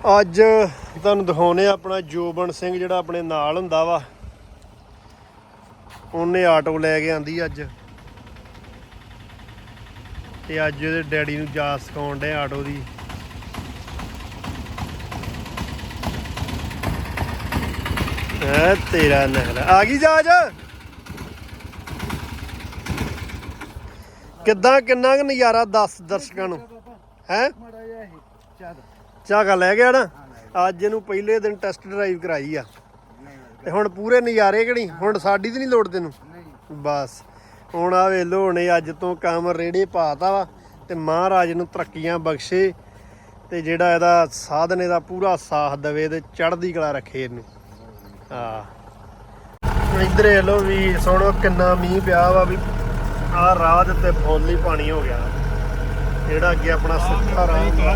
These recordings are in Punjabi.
ਅੱਜ ਤੁਹਾਨੂੰ ਦਿਖਾਉਨੇ ਆ ਆਪਣਾ ਜੋਬਨ ਸਿੰਘ ਜਿਹੜਾ ਆਪਣੇ ਨਾਲ ਹੁੰਦਾ ਵਾ। ਉਹਨੇ ਆਟੋ ਲੈ ਕੇ ਆਂਦੀ ਅੱਜ। ਤੇ ਅੱਜ ਇਹਦੇ ਡੈਡੀ ਨੂੰ ਜਾ ਸਿਖਾਉਣ ਡੇ ਆਟੋ ਦੀ। ਐ ਤੇਰਾ ਨਖਲ ਆ ਗਈ ਜਾਜ ਕਿੱਦਾਂ, ਕਿੰਨਾ ਨਜ਼ਾਰਾ ਦੱਸ ਦਰਸ਼ਕਾਂ ਨੂੰ? ਹੈ? ਮਾੜਾ ਜਿਹਾ ਇਹ, ਚੱਲ। ਝਾਗਾ ਲੈ ਗਿਆ ਨਾ, ਅੱਜ ਇਹਨੂੰ ਪਹਿਲੇ ਦਿਨ ਟੈਸਟ ਡਰਾਈਵ ਕਰਾਈ ਆ। ਤੇ ਹੁਣ ਪੂਰੇ ਨਜ਼ਾਰੇ ਕਿ ਨਹੀਂ? ਹੁਣ ਸਾਡੀ ਤੇ ਨਹੀਂ ਲੋੜ ਤੈਨੂੰ। ਨਹੀਂ ਬਸ। ਹੁਣ ਆ ਵੇਲੋ ਹੁਣੇ ਅੱਜ ਤੋਂ ਕੰਮ ਰੇੜੇ ਪਾਤਾ ਵਾ, ਤੇ ਮਹਾਰਾਜ ਨੂੰ ਤਰੱਕੀਆਂ ਬਖਸ਼ੇ, ਤੇ ਜਿਹੜਾ ਇਹਦਾ ਸਾਧਨ ਇਹਦਾ ਪੂਰਾ ਸਾਥ ਦੇਵੇ ਤੇ ਚੜ੍ਹਦੀ ਕਲਾ ਰੱਖੇ ਇਹਨੂੰ। ਆ ਇੱਧਰ ਇਹ ਲੋ ਵੀ, ਸੁਣੋ ਕਿੰਨਾ ਮੀਂਹ ਪਿਆ ਵਾ ਵੀ ਆ ਰਾਹ ਦੇ ਉੱਤੇ ਫੁੱਲ ਹੀ ਪਾਣੀ ਹੋ ਗਿਆ। ਜਿਹੜਾ ਅੱਗੇ ਆਪਣਾ ਮਾਸਾ ਹੋਇਆ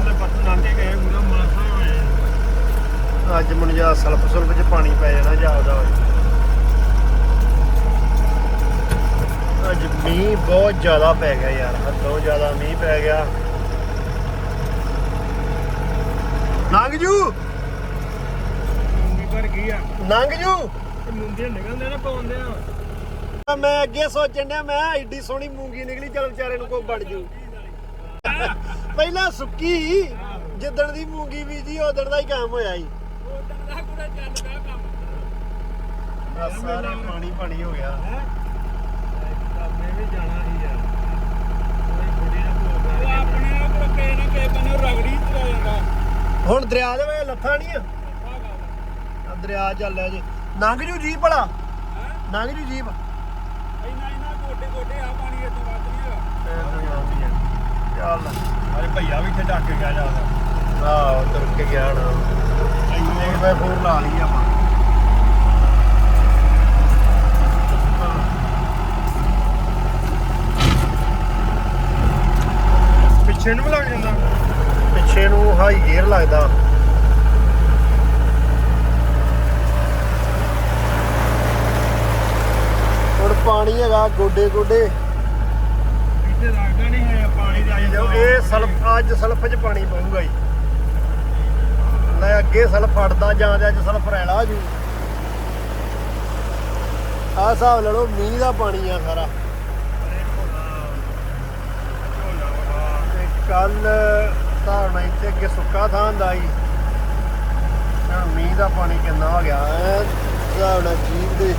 ਅੱਜ ਮੈਨੂੰ ਜਾਂ ਸਲਫ ਸੁਲਫ ਚ ਪਾਣੀ ਪੈ ਜਾਣਾ ਜਾਪਦਾ ਵਾ ਅੱਜ ਮੀਂਹ ਬਹੁਤ ਜ਼ਿਆਦਾ ਪੈ ਗਿਆ ਯਾਰ ਹੱਦੋਂ ਜ਼ਿਆਦਾ ਮੀਂਹ ਪੈ ਗਿਆ। ਲੰਘ ਜੂ! ਮੂੰਗੀ ਭਰ ਗਈ ਆ। ਲੰਘ ਜੂ! ਮੂੰਗੀਆਂ ਨਿਕਲਦੇ ਨਾ ਪਾਉਂਦੇ ਆ। ਮੈਂ ਅੱਗੇ ਸੋਚਣ ਡਿਆ ਮੈਂ ਐਡੀ ਸੋਹਣੀ ਮੂੰਗੀ ਨਿਕਲੀ ਚਲ ਵਿਚਾਰੇ ਨੂੰ ਕੋਈ ਬਣ ਜੂ। ਪਹਿਲਾਂ ਸੁੱਕੀ ਜਿੱਦਣ ਦੀ ਮੂੰਗੀ ਬੀਜੀ ਉਦਣ ਦਾ ਹੀ ਕੰਮ ਹੋਇਆ ਸੀ। ਉਹ ਕੁੜਾ ਚੱਲ ਪਿਆ ਕੰਮ। ਆਹ ਸਾਰਾ ਪਾਣੀ ਪਾਣੀ ਹੋ ਗਿਆ। ਹੈ? ਕੰਮੇ ਵੀ ਜਾਣਾ ਸੀ ਯਾਰ। ਕੋਈ ਬੁੜੀ ਦਾ ਭੋਗ ਉਹ ਆਪਣੇ ਆਪ ਕੋਲ ਕਿਸੇ ਨਾ ਕਿਸੇ ਬੰਨੇ ਰਗੜੀ ਚਲਾ ਜਾਂਦਾ। ਹੁਣ ਦਰਿਆ ਦੇ ਵਿੱਚ ਲੱਥਾ ਨਹੀਂ ਆ? ਆਹ ਦਰਿਆ ਚੱਲਿਆ ਜੇ। ਲੰਘ ਜੂ ਜੀ ਭਲਾ ਲੰਘ ਜੂ ਜੀਪ? ਇੰਨਾ ਇੰਨਾ ਗੋਡੇ ਗੋਡੇ ਆ ਪਾਣੀ ਇੱਥੇ ਵੱਧ ਨਹੀਂ ਹੈਗਾ। ਚੱਲ। ਅਰੇ ਭਈਆ ਵੀ ਇੱਥੇ ਡੱਕ ਕੇ ਗਿਆ ਜਾਂਦਾ ਆਹ ਤੁਰ ਕੇ ਗਿਆ ਨਾ ਇੰਨੇ ਮੈਂ ਫੋਰ ਲਾ ਲਈ ਆਪਾਂ। ਪਿੱਛੇ ਨੂੰ ਵੀ ਲੱਗ ਜਾਂਦਾ। ਪਿੱਛੇ ਨੂੰ ਹਾਈ ਗੇਅਰ ਲੱਗਦਾ। ਹੁਣ ਪਾਣੀ ਹੈਗਾ ਗੋਡੇ ਗੋਡੇ ਇੱਥੇ ਲੱਗਦਾ ਨਹੀਂ ਹੈ ਪਾਣੀ ਦਾ ਜੋ ਇਹ ਸਲਫ ਅੱਜ ਸਲਫ ਚ ਪਾਣੀ ਪਊਗਾ ਜੀ। ਲੈ ਅੱਗੇ ਸਲਫ ਫੜਦਾ ਜਾਂ ਅੱਜ ਸਲਫ ਰੈਲਾ ਜੂ। ਆਹ ਹਿਸਾਬ ਲੈ ਲਓ, ਮੀਂਹ ਦਾ ਪਾਣੀ ਆ ਸਾਰਾ। ਕੱਲ ਧਾਰਨਾ ਇੱਥੇ ਅੱਗੇ ਸੁੱਕਾ ਥਾਂ ਹੁੰਦਾ ਸੀ ਹੁਣ ਮੀਂਹ ਦਾ ਪਾਣੀ ਕਿੰਨਾ ਹੋ ਗਿਆ, ਐ ਹਿਸਾਬ ਦੇ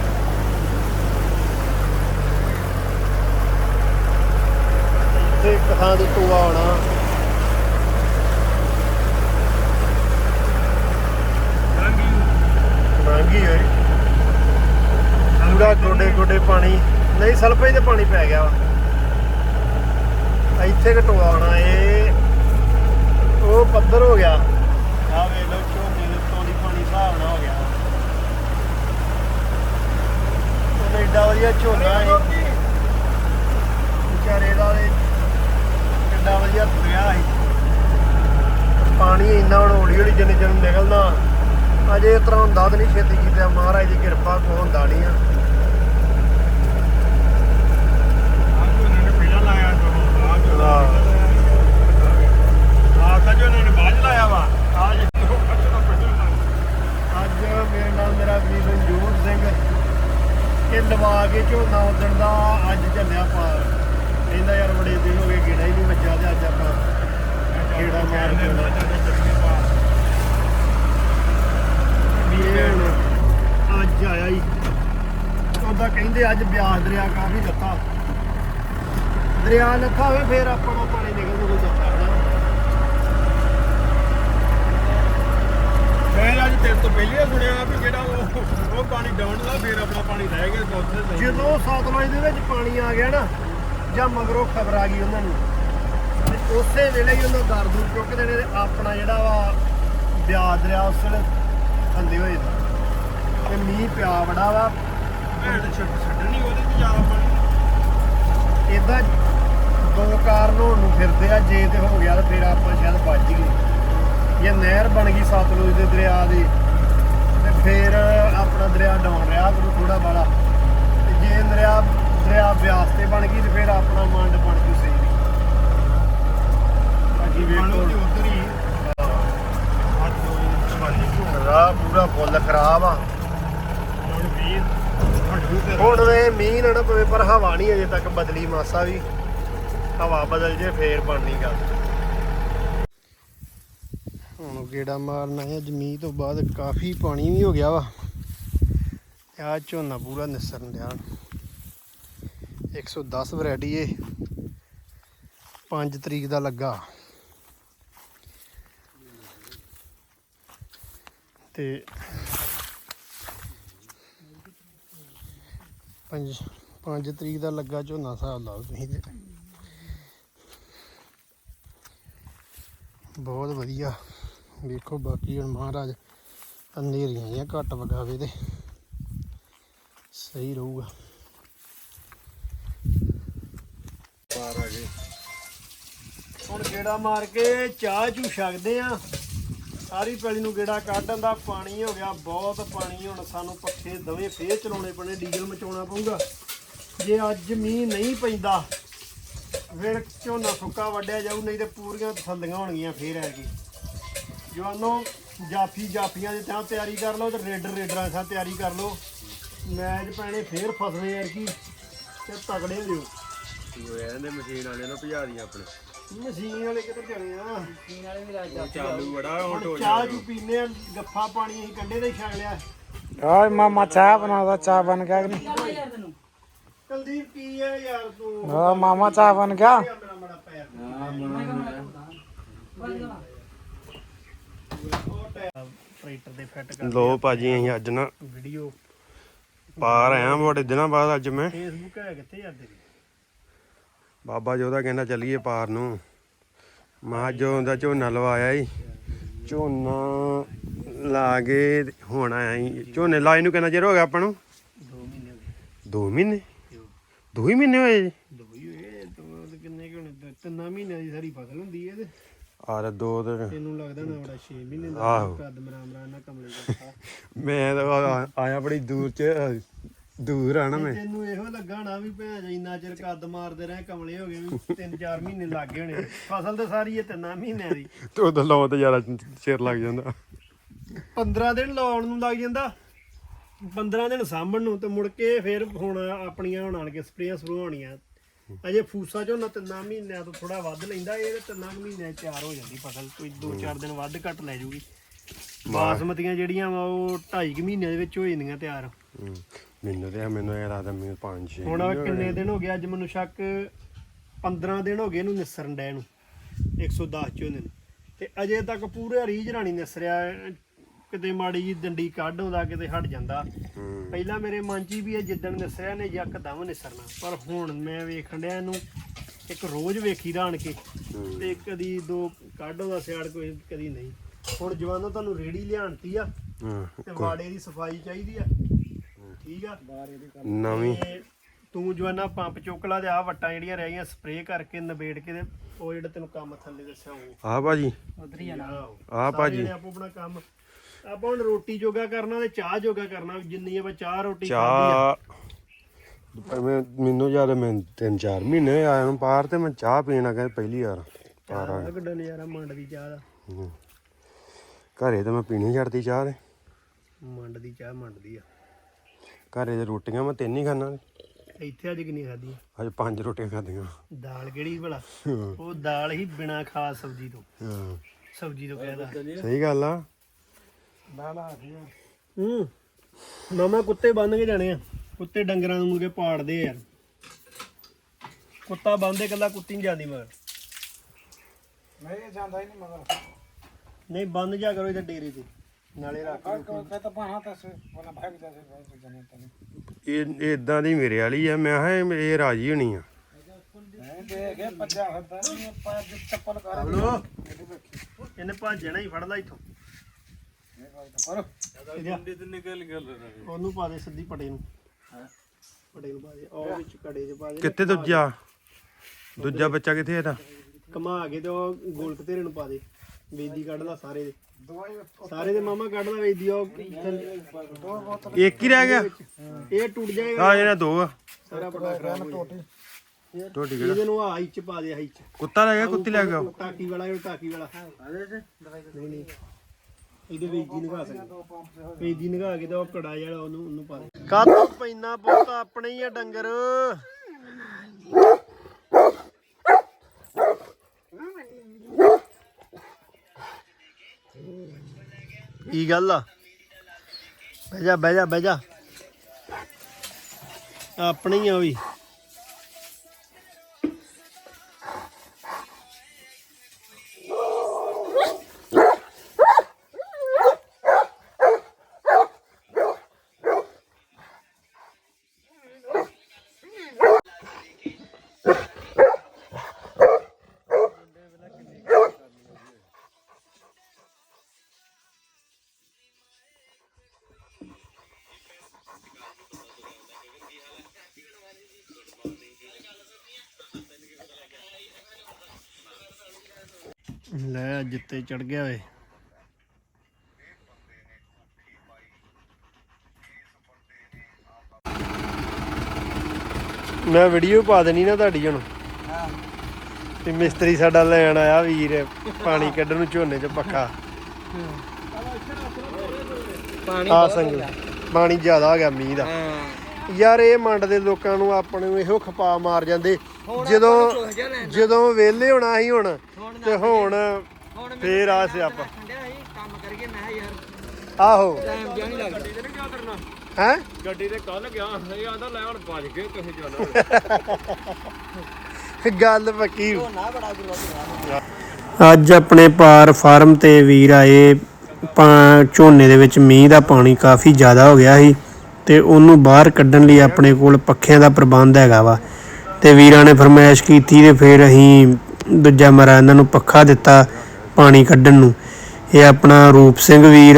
ਇੱਥੇ ਇੱਕ ਥਾਂ ਦੀ ਟੋਆ ਆਉਣਾ। ਮਹਿੰਗੀ ਹੋਈ ਪੂਰਾ ਗੋਡੇ ਗੋਡੇ ਪਾਣੀ। ਨਹੀਂ ਸਲਫੇ ਤੇ ਪਾਣੀ ਪੈ ਗਿਆ ਵਾ। ਇੱਥੇ ਘਟਵਾ ਆਉਣਾ ਇਹ ਉਹ ਪੱਧਰ ਹੋ ਗਿਆ ਆ ਵੇਖ ਲਓ ਝੋਨੇ ਦੇ ਉੱਤੋਂ ਦੀ ਪਾਣੀ ਹਿਸਾਬ ਨਾਲ ਹੋ ਗਿਆ ਉਹਨੇ ਏਡਾ ਵਧੀਆ ਝੋਨਾ ਹੈ ਵਿਚਾਰੇ ਦਾ ਤੇ ਕਿੰਨਾ ਵਧੀਆ ਤੁਰਿਆ ਸੀ ਪਾਣੀ ਇੰਨਾ ਹੁਣ ਹੌਲੀ ਹੌਲੀ ਜਿੰਨੇ ਜਿੰਨ ਨਿਕਲਦਾ ਅਜੇ ਇਸ ਤਰ੍ਹਾਂ ਹੁੰਦਾ ਤਾਂ ਨਹੀਂ ਛੇਤੀ ਕੀਤਾ ਮਹਾਰਾਜ ਦੀ ਕਿਰਪਾ ਕੋ ਹੁੰਦਾ ਨਹੀਂ ਆ ਅੱਜ ਮੇਰੇ ਨਾਲ ਮੇਰਾ ਵੀਰ ਰਣਜੋਤ ਸਿੰਘ ਇਹ ਲਵਾ ਕੇ ਝੋਨਾ ਉਦਣ ਦਾ ਅੱਜ ਚੱਲਿਆ ਪਾਰ ਕਹਿੰਦਾ ਯਾਰ ਬੜੇ ਦਿਨ ਹੋ ਗਏ ਗੇੜਾ ਹੀ ਨਹੀਂ ਵੱਜਾ ਤੇ ਅੱਜ ਆਪਾਂ ਗੇੜਾ ਮਾਰ ਕੇ ਆਉਣਾ। ਵੀਰ ਹੁਣ ਅੱਜ ਆਇਆ ਹੀ ਉਹਦਾ ਕਹਿੰਦੇ ਅੱਜ ਬਿਆਸ ਦਰਿਆ ਕਾਫੀ ਲੱਥਾ ਦਰਿਆ ਲੱਥਾ ਹੋਵੇ ਫੇਰ ਆਪਾਂ ਨੂੰ ਪਾਣੀ ਨਿਕਲ ਨੂੰ ਜਾਂਦਾ ਮੈਂ ਅੱਜ ਤੇਰੇ ਤੋਂ ਪਹਿਲੇ ਸੁਣਿਆ ਵੀ ਜਿਹੜਾ ਉਹ ਉਹ ਪਾਣੀ ਡਾਉਣ ਦਾ ਫੇਰ ਆਪਣਾ ਪਾਣੀ ਰਹਿ ਗਿਆ ਉੱਥੇ ਜਦੋਂ ਸਤਲੁਜ ਦੇ ਵਿੱਚ ਪਾਣੀ ਆ ਗਿਆ ਨਾ ਜਾਂ ਮਗਰੋਂ ਖਬਰ ਆ ਗਈ ਉਹਨਾਂ ਨੂੰ ਤੇ ਉਸੇ ਵੇਲੇ ਹੀ ਉਹਨਾਂ ਦਰਦ ਨੂੰ ਚੁੱਕ ਦੇਣੇ ਤੇ ਆਪਣਾ ਜਿਹੜਾ ਵਾ ਬਿਆਸ ਦਰਿਆ ਉਸ ਵੇਲੇ ਥੱਲੇ ਹੋਏ ਤੇ ਮੀਂਹ ਪਿਆ ਬੜਾ ਵਾ ਭੈਣ ਛੱਡ ਛੱਡਣੀ ਉਹਦੇ ਤੇ ਜ਼ਿਆਦਾ ਪਾਣੀ ਇਦਾਂ ਦੋ ਕਾਰਨ ਹੋਣ ਨੂੰ ਫਿਰਦੇ ਆ ਜੇ ਤੇ ਹੋ ਗਿਆ ਤਾਂ ਫਿਰ ਆਪਾਂ ਸ਼ਾਇਦ ਬਚ ਗਏ। ਜੇ ਨਹਿਰ ਬਣ ਗਈ ਸਤਲੁਜ ਦੇ ਦਰਿਆ ਦੀ ਤੇ ਫਿਰ ਆਪਣਾ ਦਰਿਆ ਡਾਉਣ ਰਿਹਾ ਕਰੂ ਥੋੜਾ ਬਾਲਾ ਤੇ ਜੇ ਦਰਿਆ ਦਰਿਆ ਬਿਆਸ ਤੇ ਬਣ ਗਈ ਤੇ ਫਿਰ ਆਪਣਾ ਮੰਡ ਬਣ ਜੂ ਸਹੀ। ਬਾਕੀ ਵੇਖੋ। ਉਧਰ ਹੀ ਹੱਥ ਹੋ ਖਰਾਬ ਆ। ਵੀ ਹੁਣ ਵੇ ਮੀਂਹ ਨਾ ਨਾ ਪਵੇ, ਪਰ ਹਵਾ ਨਹੀਂ ਅਜੇ ਤੱਕ ਬਦਲੀ, ਮਾਸਾ ਵੀ। ਹਵਾ ਬਦਲ ਜੇ, ਫੇਰ ਬਣਨੀ ਗੱਲ। ਹੁਣ ਗੇੜਾ ਮਾਰਨਾ ਹੈ, ਅੱਜ ਮੀਂਹ ਤੋਂ ਬਾਅਦ ਕਾਫੀ ਪਾਣੀ ਵੀ ਹੋ ਗਿਆ ਵਾ। ਆ ਝੋਨਾ ਪੂਰਾ ਨਿਸਰਨ ਡਿਆ। 110 ਵੈਰਾਈਟੀ ਏ। 5 ਤਰੀਕ ਦਾ ਲੱਗਾ। ਤੇ ਪੰਜ 5 ਤਰੀਕ ਦਾ ਲੱਗਾ ਝੋਨਾ ਹਿਸਾਬ ਲਾਓ ਤੁਸੀਂ ਤੇ। ਬਹੁਤ ਵਧੀਆ। ਵੇਖੋ ਬਾਕੀ ਹੁਣ ਮਹਾਰਾਜ ਹਨੇਰੀਆਂ ਜਾਂ ਘੱਟ ਵਗਾਵੇ ਤੇ ਸਹੀ ਰਹੂਗਾ। ਪਾਰ ਆ ਗਏ। ਹੁਣ ਗੇੜਾ ਮਾਰ ਕੇ ਚਾਹ ਚੂ ਛਕਦੇ ਆ। ਸਾਰੀ ਪੈਲੀ ਨੂੰ ਗੇੜਾ ਕੱਢਣ ਦਾ ਪਾਣੀ ਹੋ ਗਿਆ, ਬਹੁਤ ਪਾਣੀ ਹੁਣ ਸਾਨੂੰ ਪੱਖੇ ਦਵੇਂ ਫੇਰ ਚਲਾਉਣੇ ਪੈਣੇ, ਡੀਜ਼ਲ ਮਚਾਉਣਾ ਪਊਗਾ। ਜੇ ਅੱਜ ਮੀਂਹ ਨਹੀਂ ਪੈਂਦਾ, ਫਿਰ ਝੋਨਾ ਸੁੱਕਾ ਵੱਢਿਆ ਜਾਊ, ਨਹੀਂ ਤੇ ਪੂਰੀਆਂ ਥੱਲੀਆਂ ਹੋਣਗੀਆਂ ਫੇਰ ਐ ਜਵਾਨੋ, ਜਾਫੀ ਜਾਫੀਆਂ ਦੇ ਤਾਂ ਤਿਆਰੀ ਕਰ ਲਓ ਤੇ ਰੇਡਰ ਰੇਡਰਾਂ ਦਾ ਤਿਆਰੀ ਕਰ ਲਓ। ਮੈਚ ਪੈਣੇ ਫੇਰ ਫਸਵੇਂ ਯਾਰ ਕੀ ਤੇ ਤਗੜੇ ਹੋ ਜਿਓ। ਉਹ ਇਹਦੇ ਮਸ਼ੀਨ ਵਾਲੇ ਨੂੰ ਭਜਾ ਦੀ ਆਪਣੇ। ਮਸ਼ੀਨ ਵਾਲੇ ਕਿੱਧਰ ਚਲੇ ਆ? ਉਹ ਚਾਲੂ ਬੜਾ ਹੁਣ ਹੁਣ ਚਾਹ ਚੂ ਪੀਨੇ ਆ ਗੱਫਾ ਪਾਣੀ ਅਸੀਂ ਕੰਡੇ ਦੇ ਛਕ ਲਿਆ। ਓਏ ਮਾਮਾ ਚਾਹ ਬਣਾਉਂਦਾ ਚਾਹ ਬਣ ਗਿਆ ਕਿ ਨਹੀਂ? ਕੁਲਦੀਪ ਕੀ ਹੈ ਯਾਰ ਤੂੰ? ਓ ਮਾਮਾ ਚਾਹ ਬਣ ਗਿਆ। ਟਰੈਕਟਰ ਦੇ ਫਿੱਟ ਕਰ ਲੋ ਭਾਜੀ ਅਸੀਂ ਅੱਜ ਨਾ ਵੀਡੀਓ ਪਾਰ ਆਇਆ ਬੜੇ ਦਿਨਾਂ ਬਾਅਦ ਅੱਜ ਮੈਂ। ਫੇਸਬੁੱਕ ਹੈ ਕਿੱਥੇ ਯਾਰ ਤੇਰੀ? ਬਾਬਾ ਜੋਦਾ ਕਹਿੰਦਾ ਚੱਲੀਏ ਪਾਰ ਨੂੰ। ਮਾਂ ਜੋ ਦਾ ਝੋਨਾ ਲਵਾਇਆ ਈ। ਝੋਨਾ ਲਾ ਕੇ ਹੁਣ ਆਇਆ ਈ। ਝੋਨੇ ਲਾਏ ਨੂੰ ਕਿੰਨਾ ਚਿਰ ਹੋ ਗਿਆ ਆਪਾਂ ਨੂੰ? 2 ਮਹੀਨੇ ਹੋ ਗਏ। 2 ਮਹੀਨੇ? 2 ਹੀ ਮਹੀਨੇ ਹੋਏ ਦੋ ਹੀ ਹੋਏ ਦੋ ਤੇ ਕਿੰਨੇ ਕਿ ਹੋਣੇ? ਤਿੰਨਾਂ ਮਹੀਨਿਆਂ ਦੀ ਸਾਰੀ ਫਸਲ ਹੁੰਦੀ ਹੈ ਤੇ ਆਰ ਦੋ ਤੇ ਤੈਨੂੰ ਲੱਗਦਾ ਨਾ ਬੜਾ 6 ਮਹੀਨੇ ਦਾ ਆਹੋ। ਕੱਦ ਮਰਾਮ ਰਾਂ ਨਾ ਕਮਲੇ ਦਾ ਮੈਂ ਤਾਂ ਆ- ਆਇਆ ਬੜੀ ਦੂਰ ਚ ਦੂਰ ਆ ਨਾ ਮੈਂ। ਤੈਨੂੰ ਇਹੋ ਲੱਗਾ ਨਾ ਵੀ ਭੈਣ ਜੀ ਇੰਨਾ ਚਿਰ ਕੱਦ ਮਾਰਦੇ ਰਹੇ ਕਮਲੇ ਹੋ ਗਏ ਵੀ ਤਿੰਨ ਚਾਰ ਮਹੀਨੇ ਲੱਗ ਗਏ ਹੋਣੇ। ਫਸਲ ਤੇ ਸਾਰੀ ਇਹ ਤਿੰਨਾਂ ਮਹੀਨਿਆਂ ਦੀ। ਤੇ ਉਦੋਂ ਲਾਉ ਤੇ ਜ਼ਿਆਦਾ ਚਿਰ ਲੱਗ ਜਾਂਦਾ। 15 ਦਿਨ ਲਾਉਣ ਨੂੰ ਲੱਗ ਜਾਂਦਾ। 15 ਦਿਨ ਸਾਂਭਣ ਨੂੰ ਤੇ ਮੁੜ ਕੇ ਫਿਰ ਹੁਣ ਆਪਣੀਆਂ ਹੁਣ ਆਣ ਕੇ ਸਪਰੇਆਂ ਸ਼ੁਰੂ ਹੋਣੀਆਂ। ਅਜੇ ਫੂਸਾ ਝੋਨਾ ਤਿੰਨਾਂ ਮਹੀਨਿਆਂ ਤੋਂ ਥੋੜਾ ਵੱਧ ਲੈਂਦਾ ਇਹ ਤੇ ਤਿੰਨਾਂ ਮਹੀਨਿਆਂ 'ਚ ਤਿਆਰ ਹੋ ਜਾਂਦੀ ਫਸਲ। ਕੋਈ 2-4 ਦਿਨ ਵੱਧ ਘੱਟ ਲੈ ਜੂਗੀ। ਬਾਸਮਤੀਆਂ ਜਿਹੜੀਆਂ ਉਹ 2.5 ਮਹੀਨਿਆਂ ਦੇ ਵਿੱਚ ਹੋ ਜਾਂਦੀਆਂ ਤਿਆਰ। ਮੈਨੂੰ ਤੇ ਮੈਨੂੰ ਇਹ ਰਾਤ ਮੈਨੂੰ 5 6 ਹੁਣ ਆਹ ਕਿੰਨੇ ਦਿਨ ਹੋ ਗਏ? ਅੱਜ ਮੈਨੂੰ ਸ਼ੱਕ 15 ਦਿਨ ਹੋ ਗਏ ਇਹਨੂੰ ਨਿਸਰਨ ਡੈ ਨੂੰ। 110 ਝੋਨੇ ਨੂੰ ਤੇ ਅਜੇ ਤੱਕ ਪੂਰਾ ਰੀਝ ਰਾਣੀ ਨਿਸਰਿਆ। ਕਿਤੇ ਮਾੜੀ ਜੀ ਡੰਡੀ ਕੱਢ ਆਉਂਦਾ ਕਿਤੇ ਹਟ ਜਾਂਦਾ। ਪਹਿਲਾਂ ਮੇਰੇ ਮਨ 'ਚ ਹੀ ਵੀ ਇਹ ਜਿੱਦਣ ਨਿਸਰਿਆ ਨੇ ਯਕਦਮ ਨਿਸਰਨਾ। ਪਰ ਹੁਣ ਮੈਂ ਵੇਖਣ ਡਿਆ ਇਹਨੂੰ ਇੱਕ ਰੋਜ਼ ਵੇਖੀ ਰਾਣ ਕੇ। ਤੇ ਕਦੀ ਦੋ ਕੱਢ ਆਉਂਦਾ ਸਿਆੜ ਕੋਈ ਕਦੀ ਨਹੀਂ। ਹੁਣ ਜਵਾਨੋ ਤੁਹਾਨੂੰ ਰੇੜੀ ਲਿਆਣਤੀ ਆ। ਤੇ ਵਾੜੇ ਦੀ ਸਫ਼ਾਈ ਚਾਹੀਦੀ ਆ। ਠੀਕ ਆ? ਨਵੀਂ। ਤੇ ਤੂੰ ਜਵਾਨਾ ਪੰਪ ਚੁੱਕ ਲਾ ਤੇ ਆ ਵੱਟਾਂ ਜਿਹੜੀਆਂ ਰਹਿ ਗਈਆਂ ਸਪਰੇਅ ਕਰਕੇ ਨਵੇੜ ਕੇ ਤੇ ਉਹ ਜਿਹੜਾ ਤੈਨੂੰ ਕੰਮ ਥੱਲੇ ਦੱਸਿਆ ਉਹ। ਆ ਭਾਜੀ। ਉਧਰ ਜਾਣਾ ਆ ਭਾਜੀ। ਆਪੋ ਆਪਣਾ ਕੰਮ। ਆਪਾਂ ਹੁਣ ਰੋਟੀ ਜੋਗਾ ਕਰਨਾ ਤੇ ਚਾਹ ਜੋਗਾ ਕਰਨਾ ਜਿੰਨੀ ਆਪਾਂ ਚਾਹ ਰੋਟੀ ਖਾਧੀ ਆ। ਚਾਹ ਮੈਂ ਮੈਨੂੰ ਯਾਦ ਮੈਂ ਤਿੰਨ ਚਾਰ ਮਹੀਨੇ ਹੋਏ ਆਇਆ ਨੂੰ ਪਾਰ ਤੇ ਮੈਂ ਚਾਹ ਪੀਣਾ ਗਏ ਪਹਿਲੀ ਵਾਰ। ਪਾਰ ਚਾਹ ਕੱਢਾ ਨਜ਼ਾਰਾ ਮੰਡ ਦੀ ਚਾਹ ਦਾ। ਹੂੰ। ਘਰੇ ਤਾਂ ਮੈਂ ਪੀਣੀ ਛੱਡਤੀ ਚਾਹ ਤੇ। ਮੰਡ ਦੀ ਚਾਹ ਮੰਡ ਦੀ ਆ। ਘਰੇ ਤੇ ਰੋਟੀਆਂ ਮੈਂ ਤਿੰਨ ਹੀ ਖਾਣਾ ਇੱਥੇ ਅੱਜ ਕਿੰਨੀ ਖਾਧੀ ਅੱਜ ਪੰਜ ਰੋਟੀਆਂ ਖਾਧੀਆਂ। ਦਾਲ ਕਿਹੜੀ ਭਲਾ। ਉਹ ਦਾਲ ਹੀ ਬਿਨਾ ਖਾਸ ਸਬਜ਼ੀ ਤੋਂ। ਹਾਂ। ਸਬਜ਼ੀ ਤੋਂ ਕਹਿਦਾ ਸਹੀ ਗੱਲ ਆ। ਹੂੰ। ਮਾਮਾ ਕੁੱਤੇ ਬੰਨ ਕੇ ਜਾਣੇ ਆ। ਕੁੱਤੇ ਡੰਗਰਾਂ ਨੂੰ ਕੇ ਪਾੜਦੇ ਆ ਯਾਰ। ਕੁੱਤਾ ਬੰਨਦੇ ਕੱਲਾ ਕੁੱਤੀ ਨਹੀਂ ਜਾਂਦੀ ਮਗਰ। ਨਹੀਂ ਜਾਂਦਾ ਹੀ ਨਹੀਂ ਮਗਰ। ਨਹੀਂ ਬੰਨ ਜਾ ਕਰੋ ਇਹਦੇ ਡੇਰੇ ਤੇ। ਨਾਲੇ ਰੱਖ ਇਹ ਇਦਾਂ ਦੀ ਮੇਰੇ ਵਾਲੀ ਆ ਮੈਂ ਕਿਹਾ ਇਹ ਰਾਜੀ ਹੋਣੀ ਆ। ਨਹੀਂ ਦੇ ਕੇ ਪੱਜਾ ਹੁੰਦਾ ਨਹੀਂ ਪਾ ਦੇ ਚੱਪਲ ਕਰ ਹਲੋ। ਇਹਨੇ ਭੱਜ ਜਾਣਾ ਹੀ ਫੜ ਲਾ ਇੱਥੋਂ। ਪਰ ਇਹਦੇ ਤੇ ਨਿਕਲ ਗੱਲ ਉਹਨੂੰ ਪਾ ਦੇ ਸਿੱਧੀ ਪਟੇ ਨੂੰ। ਪਟੇ ਨੂੰ ਪਾ ਦੇ। ਉਹ ਵਿੱਚ ਕੜੇ 'ਚ ਪਾ ਦੇ। ਕਿੱਥੇ ਦੂਜਾ? ਦੂਜਾ ਬੱਚਾ ਕਿੱਥੇ ਇਹਦਾ? ਕਮਾ ਕੇ ਤੇ ਉਹ ਗੋਲ ਕਤੇਰੇ ਨੂੰ ਪਾ ਦੇ। ਵੇਦੀ ਕੱਢ ਲਾ ਸਾਰੇ ਦੇ। ਦਵਾਈ ਸਾਰੇ ਦੇ ਮਾਮਾ ਕੱਢ ਲਾ ਵੇਦੀ ਉਹ ਥੱਲੇ। ਦੋ ਬੋਤਲ ਇੱਕ ਹੀ ਰਹਿ ਗਿਆ? ਇਹ ਟੁੱਟ ਜਾਏਗਾ। ਆ ਜਿਹੜਾ ਦੋ ਆ। ਸਾਰਾ ਪਟਾ ਖਰਾਬ ਹੋ ਟੋਟੀ ਜਾਏਗਾ। ਟੋਟੀ ਕਿਹੜਾ? ਇਹਦੇ ਨੂੰ ਆ ਚ ਪਾ ਦੇ ਆਈ ਚ ਕੁੱਤਾ ਲੈ ਗਿਆ ਕੁੱਤੀ ਲੈ ਗਿਆ ਟਾਕੀ ਵਾਲਾ ਇਹ ਟਾਕੀ ਵਾਲਾ। ਨਹੀਂ ਨਹੀਂ। ਇਹਦੇ ਵਿੱਚ ਹੀ ਨਿਗਾ ਸਕਦੇ। ਵਿੱਚ ਹੀ ਨਿਗਾ ਕੇ ਤੇ ਉਹ ਕੜਾ ਜਿਹੜਾ ਉਹਨੂੰ ਉਹਨੂੰ ਪਾ ਦੇ। ਕਾਤੋਂ ਪੈਨਾ ਬਹੁਤ ਆਪਣੇ ਹੀ ਆ ਡੰਗਰ। ਕੀ ਗੱਲ ਆ? ਬਹਿ ਜਾ ਬਹਿ ਜਾ ਬਹਿ ਜਾ। ਆਪਣੇ ਆ ਵੀ। ਲੈ ਜਿੱਤੇ ਚੜ ਗਿਆ ਵੇ ਮੈਂ ਵੀਡੀਓ ਪਾ ਦੇਣੀ ਨਾ ਤੁਹਾਡੀ ਹੁਣ। ਤੇ ਮਿਸਤਰੀ ਸਾਡਾ ਲੈਣ ਆਇਆ ਵੀਰ ਪਾਣੀ ਕੱਢਣ ਨੂੰ ਝੋਨੇ 'ਚ ਪੱਖਾ ਪਾਣੀ ਆ ਸੰਗ ਪਾਣੀ ਜ਼ਿਆਦਾ ਹੋ ਗਿਆ ਮੀਂਹ ਦਾ। ਯਾਰ ਇਹ ਮੰਡ ਦੇ ਲੋਕਾਂ ਨੂੰ ਆਪਣੇ ਨੂੰ ਇਹੋ ਖਪਾ ਮਾਰ ਜਾਂਦੇ। ਜਦੋਂ ਜਦੋਂ ਵਿਹਲੇ ਹੋਣਾ ਸੀ ਹੁਣ ਤੇ ਹੁਣ ਫੇਰ ਆ ਸਿਆਪਾ। ਕੰਮ ਕਰੀਏ। ਮੈਂ ਕਿਹਾ ਯਾਰ ਆਹੋ। ਟਾਈਮ ਜਿਆ ਨਹੀਂ ਲੱਗਦਾ। ਗੱਡੀ ਤੇ ਕੀ ਕਰਨਾ? ਹੈ? ਗੱਡੀ ਤੇ ਕੱਲ ਗਿਆ ਇਹ ਆਂਦਾ ਲੈ ਹੁਣ ਭੱਜ ਗਏ ਤੁਸੀਂ ਚੱਲ ਗੱਲ ਪੱਕੀ। ਨਾ ਬੜਾ ਗੁਰੂ ਅੱਜ ਆਪਣੇ ਪਾਰ ਫਾਰਮ ਤੇ ਵੀਰ ਆਏ ਪਾ- ਝੋਨੇ ਦੇ ਵਿੱਚ ਮੀਂਹ ਦਾ ਪਾਣੀ ਕਾਫੀ ਜ਼ਿਆਦਾ ਹੋ ਗਿਆ ਸੀ ਤੇ ਉਹਨੂੰ ਬਾਹਰ ਕੱਢਣ ਲਈ ਆਪਣੇ ਕੋਲ ਪੱਖਿਆਂ ਦਾ ਪ੍ਰਬੰਧ ਹੈਗਾ ਵਾ। ਤੇ ਵੀਰਾਂ ਨੇ ਫਰਮਾਇਸ਼ ਕੀਤੀ ਤੇ ਫਿਰ ਅਸੀਂ ਦੂਜਾ ਮਰਾ ਇਹਨਾਂ ਨੂੰ ਪੱਖਾ ਦਿੱਤਾ ਪਾਣੀ ਕੱਢਣ ਨੂੰ। ਇਹ ਆਪਣਾ ਰੂਪ ਸਿੰਘ ਵੀਰ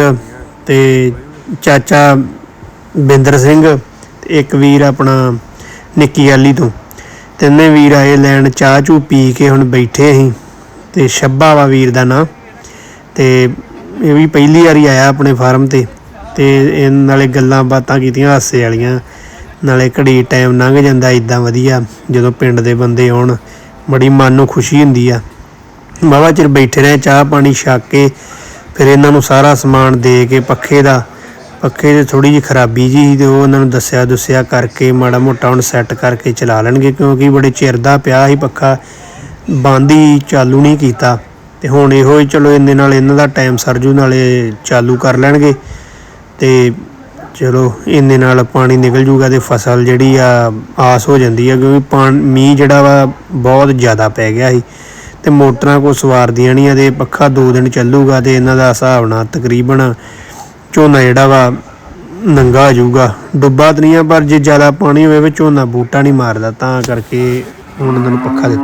ਤੇ ਚਾਚਾ ਬਿੰਦਰ ਸਿੰਘ ਤੇ ਇੱਕ ਵੀਰ ਆਪਣਾ ਨਿੱਕੀ ਵਾਲੀ ਤੋਂ। ਤਿੰਨੇ ਵੀਰ ਆਏ ਲੈਣ ਚਾਹ ਚੂ ਪੀ ਕੇ ਹੁਣ ਬੈਠੇ ਅਸੀਂ ਤੇ ਸ਼ੱਬਾ ਵਾ ਵੀਰ ਦਾ ਨਾਂ। ਤੇ ਇਹ ਵੀ ਪਹਿਲੀ ਵਾਰੀ ਆਇਆ ਆਪਣੇ ਫਾਰਮ ਤੇ ਤੇ ਇਹ ਨਾਲੇ ਗੱਲਾਂ ਬਾਤਾਂ ਕੀਤੀਆਂ ਹਾਸੇ ਵਾਲੀਆਂ। ਨਾਲੇ ਘੜੀ ਟਾਈਮ ਲੰਘ ਜਾਂਦਾ ਇਦਾਂ ਵਧੀਆ, ਜਦੋਂ ਪਿੰਡ ਦੇ ਬੰਦੇ ਆਉਣ, ਬੜੀ ਮਨ ਨੂੰ ਖੁਸ਼ੀ ਹੁੰਦੀ ਆ। ਵਾਹਵਾ ਚਿਰ ਬੈਠੇ ਰਹੇ, ਚਾਹ ਪਾਣੀ ਛਕ ਕੇ, ਫਿਰ ਇਹਨਾਂ ਨੂੰ ਸਾਰਾ ਸਮਾਨ ਦੇ ਕੇ ਪੱਖੇ ਦਾ, ਪੱਖੇ 'ਚ ਥੋੜੀ ਜਿਹੀ ਖਰਾਬੀ ਜੀ ਸੀ ਤੇ ਉਹ ਉਹਨਾਂ ਨੂੰ ਦੱਸਿਆ ਦੁੱਸਿਆ ਕਰਕੇ ਮਾੜਾ ਮੋਟਾ ਹੁਣ ਸੈੱਟ ਕਰਕੇ ਚਲਾ ਲੈਣਗੇ, ਕਿਉਂਕਿ ਬੜੇ ਚਿਰ ਦਾ ਪਿਆ ਸੀ ਪੱਖਾ, ਬੰਦ ਹੀ ਚਾਲੂ ਨਹੀਂ ਕੀਤਾ। ਤੇ ਹੁਣ ਇਹੋ ਹੀ ਚਲੋ, ਇੰਨੇ ਨਾਲ ਇਹਨਾਂ ਦਾ ਟਾਈਮ ਸਰਜੂ, ਨਾਲੇ ਚਾਲੂ ਕਰ ਲੈਣਗੇ। ਤੇ ਚਲੋ, ਇੰਨੇ ਨਾਲ ਪਾਣੀ ਨਿਕਲ ਜੂਗਾ ਤੇ ਫਸਲ ਜਿਹੜੀ ਆ, ਆਸ ਹੋ ਜਾਂਦੀ ਆ, ਕਿਉਂਕਿ ਪਾਣ, ਮੀਂਹ ਜਿਹੜਾ ਵਾ ਬਹੁਤ ਜ਼ਿਆਦਾ ਪੈ ਗਿਆ ਸੀ। ਤੇ ਮੋਟਰਾਂ ਕੋ ਸਵਾਰਦੀਆਂ ਨਹੀਂ ਆ ਤੇ ਪੱਖਾ 2 ਦਿਨ ਚੱਲੂਗਾ ਤੇ ਇਹਨਾਂ ਦਾ ਹਿਸਾਬ ਨਾਲ ਤਕਰੀਬਨ ਝੋਨਾ ਜਿਹੜਾ ਵਾ ਨੰਗਾ ਹੋ ਜਾਊਗਾ। ਡੁੱਬਾ ਤਾਂ ਨਹੀਂ ਆ, ਪਰ ਜੇ ਜ਼ਿਆਦਾ ਪਾਣੀ ਹੋਵੇ ਵਿੱਚ ਝੋਨਾ ਬੂਟਾ ਨਹੀਂ ਮਾਰਦਾ, ਤਾਂ ਕਰਕੇ ਹੁਣ ਇਹਨਾਂ ਨੂੰ ਪੱਖਾ ਦੇ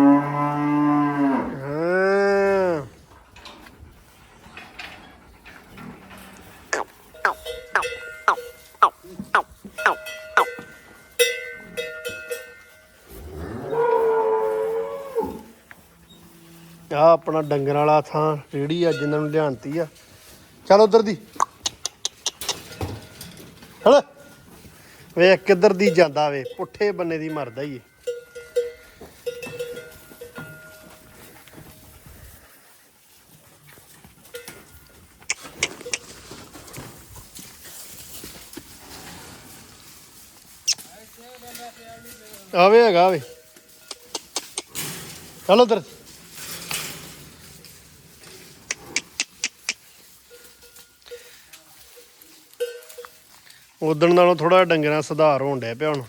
ਆਪਣਾ ਡੰਗਰ ਵਾਲਾ ਥਾਂ ਰੇੜੀ ਆ ਇਹਨਾਂ ਨੂੰ ਲਿਆਂਤੀ ਆ। ਚੱਲ ਉਧਰ ਦੀ। ਹਲ। ਵੇਖ ਕਿੱਧਰ ਦੀ ਜਾਂਦਾ ਵੇ, ਪੁੱਠੇ ਬੰਨੇ ਦੀ ਮਰਦਾ ਹੀ ਏ। ਆਵੇ ਹੈਗਾ ਵੇ। ਚਲੋ ਉਧਰ। ਉਦਣ ਨਾਲੋਂ ਥੋੜਾ ਡੰਗਰਾਂ ਸੁਧਾਰ ਹੋਣ ਡਿਆ ਪਿਆ ਹੁਣ।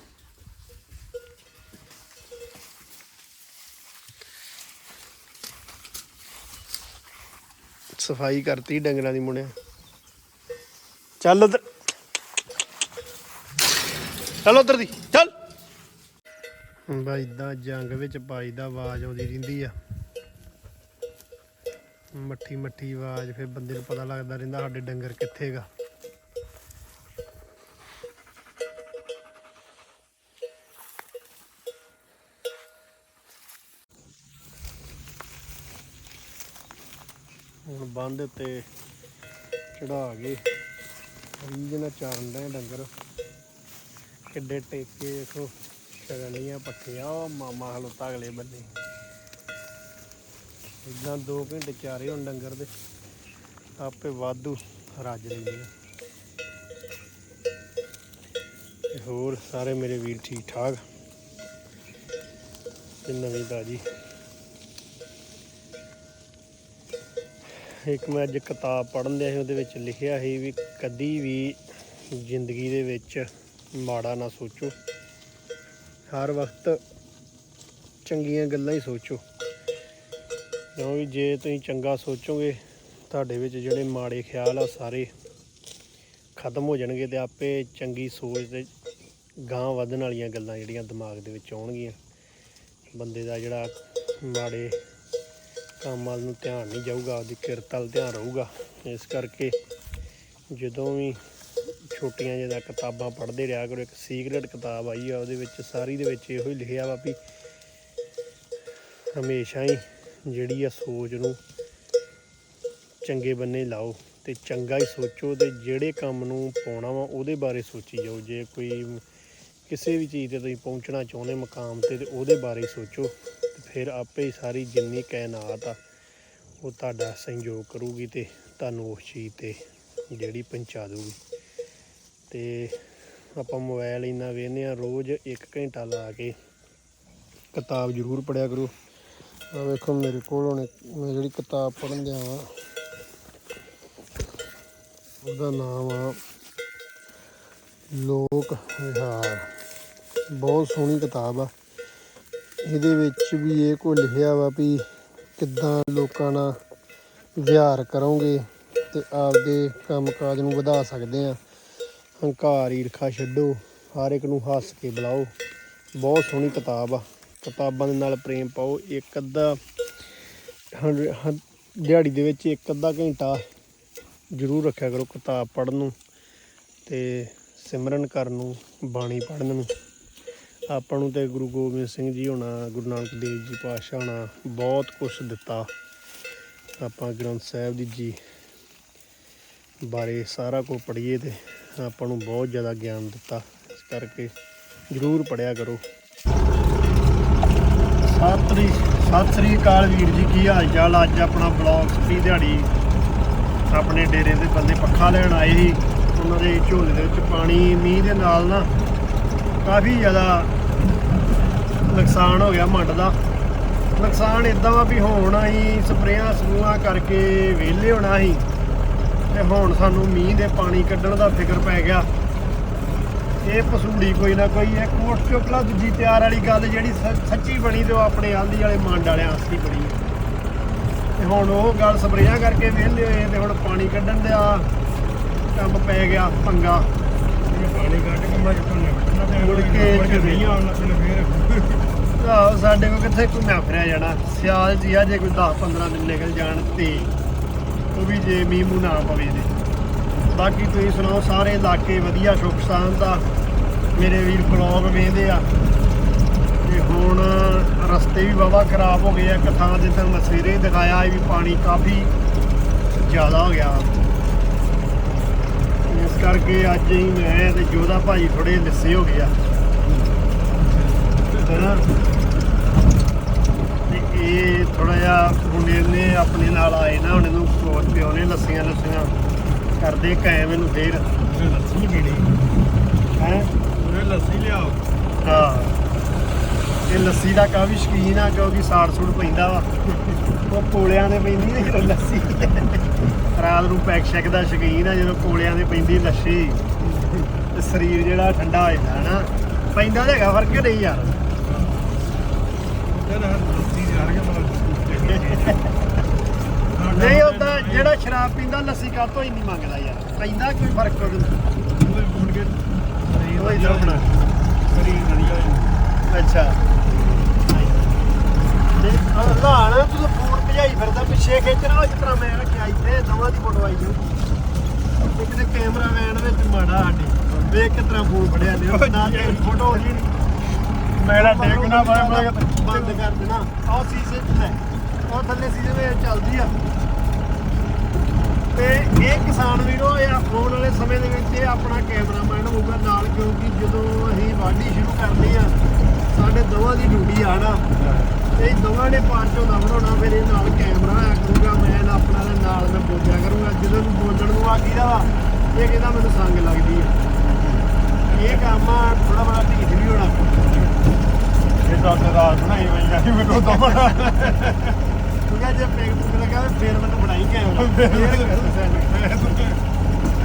ਸਫ਼ਾਈ ਕਰਤੀ ਡੰਗਰਾਂ ਦੀ ਮੁੰਡਿਆ। ਚੱਲ ਉਧਰ। ਚੱਲ ਉਧਰ ਦੀ, ਚੱਲ। ਬਾਈ ਇਦਾਂ ਜੰਗ ਵਿੱਚ ਪਾਈ ਦਾ ਆਵਾਜ਼ ਆਉਂਦੀ ਰਹਿੰਦੀ ਆ। ਮੱਠੀ ਮੱਠੀ ਆਵਾਜ਼, ਫਿਰ ਬੰਦੇ ਨੂੰ ਪਤਾ ਲੱਗਦਾ ਰਹਿੰਦਾ ਸਾਡੇ ਡੰਗਰ ਕਿੱਥੇ ਬੰਦ ਉੱਤੇ ਚੜਾ ਕੇ ਰੀਜ ਨਾਲ ਚਾਰਨ ਦੇ ਡੰਗਰ। ਕਿੱਡੇ ਟੇਕੇ ਦੇਖੋ ਸ਼ਗਲੀਆਂ ਪੱਠੇ। ਮਾਮਾ ਹਲੁੱਤਾ ਅਗਲੇ ਬੰਨੇ। ਇਦਾਂ 2 ਘੰਟੇ ਚਾਰੇ ਹੁਣ ਡੰਗਰ ਦੇ। ਆਪੇ ਵਾਧੂ ਰੱਜ ਲੈਂਦੇ ਆ ਹੋਰ ਸਾਰੇ ਮੇਰੇ ਵੀਰ ਠੀਕ ਠਾਕ ਤੇ ਨਵੀਂ ਤਾਜੀ। ਇੱਕ ਮੈਂ ਅੱਜ ਕਿਤਾਬ ਪੜ੍ਹਨ ਦਿਆ ਸੀ, ਉਹਦੇ ਵਿੱਚ ਲਿਖਿਆ ਸੀ ਵੀ ਕਦੀ ਵੀ ਜ਼ਿੰਦਗੀ ਦੇ ਵਿੱਚ ਮਾੜਾ ਨਾ ਸੋਚੋ। ਹਰ ਵਕਤ ਚੰਗੀਆਂ ਗੱਲਾਂ ਹੀ ਸੋਚੋ। ਕਿਉਂਕਿ ਜੇ ਤੁਸੀਂ ਚੰਗਾ ਸੋਚੋਗੇ, ਤੁਹਾਡੇ ਵਿੱਚ ਜਿਹੜੇ ਮਾੜੇ ਖਿਆਲ ਆ ਸਾਰੇ ਖਤਮ ਹੋ ਜਾਣਗੇ ਤੇ ਆਪੇ ਚੰਗੀ ਸੋਚ ਤੇ ਗਾਂ ਵਧਣ ਵਾਲੀਆਂ ਗੱਲਾਂ ਜਿਹੜੀਆਂ ਦਿਮਾਗ ਦੇ ਵਿੱਚ ਆਉਣਗੀਆਂ। ਬੰਦੇ ਦਾ ਜਿਹੜਾ ਮਾੜੇ ਕੰਮ ਵੱਲ ਨੂੰ ਧਿਆਨ ਨਹੀਂ ਜਾਊਗਾ ਉਹਦੀ ਕਿਰਤ ਵੱਲ ਧਿਆਨ ਰਹੂਗਾ। ਇਸ ਕਰਕੇ ਜਦੋਂ ਵੀ ਛੋਟੀਆਂ ਜਿਹਦਾ ਕਿਤਾਬਾਂ ਪੜ੍ਹਦੇ ਰਿਹਾ ਕਰੋ, ਇੱਕ ਸੀਕ੍ਰੇਟ ਕਿਤਾਬ ਆਈ ਆ, ਉਹਦੇ ਵਿੱਚ ਸਾਰੀ ਦੇ ਵਿੱਚ ਇਹੋ ਹੀ ਲਿਖਿਆ ਵਾ ਵੀ ਹਮੇਸ਼ਾ ਹੀ ਜਿਹੜੀ ਆ ਸੋਚ ਨੂੰ ਚੰਗੇ ਬੰਨੇ ਲਾਓ ਤੇ ਚੰਗਾ ਹੀ ਸੋਚੋ ਤੇ ਜਿਹੜੇ ਕੰਮ ਨੂੰ ਪਾਉਣਾ ਵਾ ਉਹਦੇ ਬਾਰੇ ਸੋਚੀ ਜਾਓ। ਜੇ ਕੋਈ ਕਿਸੇ ਵੀ ਚੀਜ਼ ਤੇ ਤੁਸੀਂ ਪਹੁੰਚਣਾ ਚਾਹੁੰਦੇ ਮਕਾਮ ਤੇ ਤੇ ਉਹਦੇ ਬਾਰੇ ਸੋਚੋ। ਤੇ ਫਿਰ ਆਪੇ ਹੀ ਸਾਰੀ ਜਿੰਨੀ ਕਾਇਨਾਤ ਆ, ਉਹ ਤੁਹਾਡਾ ਸਹਿਯੋਗ ਕਰੂਗੀ ਤੇ ਤੁਹਾਨੂੰ ਉਸ ਚੀਜ਼ ਤੇ ਜਿਹੜੀ ਪਹੁੰਚਾ ਦੂਗੀ ਤੇ ਆਪਾਂ ਮੋਬਾਈਲ ਇੰਨਾ ਵੇਖਦੇ ਆ ਰੋਜ਼ 1 ਘੰਟਾ ਲਾ ਕੇ ਕਿਤਾਬ ਜ਼ਰੂਰ ਪੜਿਆ ਕਰੋ। ਆ ਵੇਖੋ ਮੇਰੇ ਕੋਲ ਹੁਣ ਮੈਂ ਜਿਹੜੀ ਕਿਤਾਬ ਪੜ੍ਹਨ ਦਿਆ ਵਾਂ, ਉਹਦਾ ਨਾਮ ਆ ਲੋਕ ਵਿਹਾਰ। ਬਹੁਤ ਸੋਹਣੀ ਕਿਤਾਬ ਆ। ਇਹਦੇ ਵਿੱਚ ਵੀ ਇਹ ਕੋ ਲਿਖਿਆ ਵਾ ਵੀ ਕਿੱਦਾਂ ਲੋਕਾਂ ਨਾਲ ਵਿਹਾਰ ਕਰੋਗੇ ਤੇ ਆਪਦੇ ਕੰਮਕਾਜ ਨੂੰ ਵਧਾ ਸਕਦੇ ਆ। ਹੰਕਾਰ, ਈਰਖਾ ਛੱਡੋ, ਹਰ ਇੱਕ ਨੂੰ ਹੱਸ ਕੇ ਬੁਲਾਓ। ਬਹੁਤ ਸੋਹਣੀ ਕਿਤਾਬ ਆ। ਕਿਤਾਬਾਂ ਦੇ ਨਾਲ ਪ੍ਰੇਮ ਪਾਓ। ਇੱਕ ਅੱਧਾ ਹੰਡ- ਦਿਹਾੜੀ ਦੇ ਵਿੱਚ ਇੱਕ ਅੱਧਾ ਘੰਟਾ ਜ਼ਰੂਰ ਰੱਖਿਆ ਕਰੋ ਕਿਤਾਬ ਪੜ੍ਹਨ ਨੂੰ ਤੇ ਸਿਮਰਨ ਕਰਨ ਨੂੰ, ਬਾਣੀ ਪੜ੍ਹਨ ਨੂੰ। ਆਪਾਂ ਨੂੰ ਤੇ ਗੁਰੂ ਗੋਬਿੰਦ ਸਿੰਘ ਜੀ ਹੋਣਾ, ਗੁਰੂ ਨਾਨਕ ਦੇਵ ਜੀ ਪਾਤਸ਼ਾਹ ਹੋਣਾ ਬਹੁਤ ਕੁਝ ਦਿੱਤਾ। ਆਪਾਂ ਗ੍ਰੰਥ ਸਾਹਿਬ ਦੀ ਜੀ ਬਾਰੇ ਸਾਰਾ ਕੁਝ ਪੜ੍ਹੀਏ ਤੇ ਆਪਾਂ ਨੂੰ ਬਹੁਤ ਜ਼ਿਆਦਾ ਗਿਆਨ ਦਿੱਤਾ। ਇਸ ਕਰਕੇ ਜ਼ਰੂਰ ਪੜਿਆ ਕਰੋ। ਸਤਿ ਸ੍ਰੀ ਸਤਿ ਸ੍ਰੀ ਅਕਾਲ ਵੀਰ ਜੀ, ਕੀ ਹਾਲ ਚਾਲ ਅੱਜ ਆਪਣਾ ਬਲੌਗ ਸਪੀ ਦਿਹਾੜੀ ਆਪਣੇ ਡੇਰੇ ਦੇ ਬੰਦੇ ਪੱਖਾ ਲੈਣ ਆਏ ਸੀ। ਉਹਨਾਂ ਦੇ ਝੋਲੇ ਦੇ ਵਿੱਚ ਪਾਣੀ, ਮੀਂਹ ਦੇ ਨਾਲ ਨਾ ਕਾਫੀ ਜ਼ਿਆਦਾ ਨੁਕਸਾਨ ਹੋ ਗਿਆ ਮੰਡ ਦਾ। ਨੁਕਸਾਨ ਇਦਾਂ ਵਾ ਵੀ ਹੁਣ ਅਸੀਂ ਸਪਰੇਆਂ ਸਪਰੂਆਂ ਕਰਕੇ ਵਿਹਲੇ ਹੋਣਾ ਹੀ ਤੇ ਹੁਣ ਸਾਨੂੰ ਮੀਂਹ ਦੇ ਪਾਣੀ ਕੱਢਣ ਦਾ ਫਿਕਰ ਪੈ ਗਿਆ। ਇਹ ਪਸੂੜੀ ਕੋਈ ਨਾ ਕੋਈ ਹੈ ਕੋਟ ਚੋਕਲਾ ਦੂਜੀ ਪਿਆਰ ਵਾਲੀ ਗੱਲ ਜਿਹੜੀ ਸ- ਸੱਚੀ ਬਣੀ ਤੇ ਉਹ ਆਪਣੇ ਆਂਦੀ ਵਾਲੇ ਮੰਡ ਵਾਲਿਆਂ ਆਸਤੀ ਬਣੀ। ਤੇ ਹੁਣ ਉਹ ਗੱਲ ਸਪਰੇਆਂ ਕਰਕੇ ਵਿਹਲੇ ਹੋਏ ਤੇ ਹੁਣ ਪਾਣੀ ਕੱਢਣ ਦਾ ਕੰਮ ਪੈ ਗਿਆ ਪੰਗਾ। ਪਾਣੀ ਕੱਢ ਕੇ ਮੈਂ ਮੁੜ ਕੇ ਫੇਰ ਆਹੋ ਸਾਡੇ ਕੋਲ ਕਿੱਥੇ ਘੁੰਮਿਆ ਫਿਰਿਆ ਜਾਣਾ? ਸਿਆਲ ਜੀ ਆ ਜੇ ਕੋਈ 10 15 ਦਿਨ ਨਿਕਲ ਜਾਣ ਤੇ ਉਹ ਵੀ ਜੇ ਮੀਂਹ ਮੂੰਹ ਨਾ ਪਵੇ ਤੇ। ਬਾਕੀ ਤੁਸੀਂ ਸੁਣਾਓ ਸਾਰੇ ਇਲਾਕੇ ਵਧੀਆ ਸੁੱਖ ਸ਼ਾਂਤ ਆ। ਮੇਰੇ ਵੀਰ ਬਲੌਗ ਵੇਖਦੇ ਆ। ਤੇ ਹੁਣ ਰਸਤੇ ਵੀ ਵਾਵਾ ਖਰਾਬ ਹੋ ਗਏ ਆ। ਇੱਕ ਥਾਂ ਤੇ ਤਾਂ ਮੈਂ ਸਵੇਰੇ ਦਿਖਾਇਆ ਵੀ ਪਾਣੀ ਕਾਫੀ ਜ਼ਿਆਦਾ ਹੋ ਗਿਆ। ਕਰਕੇ ਅੱਜ ਹੀ ਮੈਂ ਤੇ ਜੋਦਾ ਭਾਜੀ ਥੋੜੇ ਲਿੱਸੇ ਹੋ ਗਏ ਆ। ਹੈਨਾ ਤੇ ਇਹ ਥੋੜਾ ਜਿਹਾ ਮੁੰਡੇ ਨੇ ਆਪਣੇ ਨਾਲ ਆਏ ਨਾ ਹੁਣ ਇਹਨੂੰ ਕੋਚ ਪਿਓ ਨੇ ਲੱਸੀਆਂ ਲੱਸੀਆਂ ਕਰਦੇ ਕਾਇਮ ਇਹਨੂੰ ਫੇਰ। ਲੱਸੀ ਪੀਣੀ। ਹੈ? ਉਹਨੇ ਲੱਸੀ ਲਿਆਓ। ਹਾਂ। ਇਹ ਲੱਸੀ ਦਾ ਕਾਫੀ ਸ਼ਕੀਨ ਆ ਕਿਉਂਕਿ ਸਾੜ ਸੂੜ ਪੈਂਦਾ ਵਾ। ਉਹ ਕੋਲਿਆਂ ਦੇ ਪੈਂਦੀ ਨਾ ਜਦੋਂ ਲੱਸੀ। ਰਾਤ ਨੂੰ ਪੈਕ ਸ਼ੈਕ ਦਾ ਸ਼ਕੀਨ ਆ ਜਦੋਂ ਕੋਲਿਆਂ ਦੇ ਪੈਂਦੀ ਲੱਸੀ ਤੇ ਸਰੀਰ ਜਿਹੜਾ ਠੰਡਾ ਹੋ ਜਾਂਦਾ ਹਨਾ? ਪੈਂਦਾ ਤਾਂ ਹੈਗਾ ਫ਼ਰਕ ਕਿ ਨਹੀਂ ਯਾਰ। ਤੇ ਕੇ ਨਹੀਂ ਹੁੰਦਾ ਜਿਹੜਾ ਸ਼ਰਾਬ ਪੀਂਦਾ ਲੱਸੀ ਕਾਤੋਂ ਹੀ ਨਹੀਂ ਮੰਗਦਾ ਯਾਰ? ਪੈਂਦਾ ਕੋਈ ਫ਼ਰਕ ਉਹਦੇ ਨਾਲ? ਉਹ ਕੇ ਇਧਰ ਬਣਾ ਸਰੀਰ ਵਧੀਆ ਅੱਛਾ। ਤੇ ਹਲਾਣਾ ਤੂੰ ਫੋਨ ਭਜਾਈ ਫਿਰਦਾ ਪਿੱਛੇ ਖਿੱਚਣਾ ਉਹ ਤਰ੍ਹਾਂ ਮੈਂ ਰੱਖਿਆ ਇੱਥੇ ਦਵਾਂ ਦੀ ਫੋਟੋ ਆਈ ਜਾਊ ਇੱਕ ਤੇ ਕੈਮਰਾਮੈਨ ਵਿੱਚ ਮਾੜਾ ਸਾਡੇ ਵੇਖ ਤਰ੍ਹਾਂ ਫੋਨ ਫੜਿਆ ਨੇ ਉਹ ਨਾ ਤੇ ਫੋਟੋ ਹੋ ਜੀ ਮੇਰਾ ਦੇਖਣਾ ਬਾਰ ਬਾਰ ਬੰਦ ਕਰ ਦੇਣਾ। ਆਹ ਸੀਸੇ ਹੈ ਉਹ ਥੱਲੇ ਸੀਸੇ ਵਿੱਚ ਚੱਲਦੀ ਆ। ਤੇ ਇਹ ਕਿਸਾਨ ਵੀਰੋ ਇਹ ਆਉਣ ਵਾਲੇ ਸਮੇਂ ਦੇ ਵਿੱਚ ਇਹ ਆਪਣਾ ਕੈਮਰਾਮੈਨ ਹੋਊਗਾ ਨਾਲ ਕਿਉਂਕਿ ਜਦੋਂ ਅਸੀਂ ਵਾਢੀ ਸ਼ੁਰੂ ਕਰਨੀ ਆ ਸਾਡੇ ਦੋਵਾਂ ਦੀ ਡਿਊਟੀ ਆ ਨਾ। ਤੇ ਦੋਵਾਂ ਨੇ ਪਾਰ ਝੋਨਾ ਬਣਾਉਣਾ ਫਿਰ ਇਹ ਨਾਲ ਕੈਮਰਾ ਆ ਕਰੂਗਾ ਮੈਂ ਨਾ ਆਪਣਾ ਦੇ ਨਾਲ ਮੈਂ ਬੋਲਿਆ ਕਰੂੰਗਾ। ਜਦੋਂ ਨੂੰ ਬੋਲਣ ਨੂੰ ਆ ਗਈ ਦਾ ਵਾ ਇਹ ਕਹਿੰਦਾ ਮੈਨੂੰ ਸੰਗ ਲੱਗਦੀ ਆ। ਇਹ ਕੰਮ ਆ ਥੋੜਾ ਬੜਾ ਢੀਠ ਵੀ ਹੋਣਾ। ਇਹ ਤੇ ਰਾਤ ਬਣਾਈ ਹੋਈ ਆ ਮੈਨੂੰ ਤਾਂ ਬੜਾ ਕਿਉਂਕਿ ਜੇ ਪੈਗ ਪੁੱਗ ਲਗਾ ਫਿਰ ਮੈਨੂੰ ਬਣਾਈ ਕੈਮਰਾ ਫਿਰ।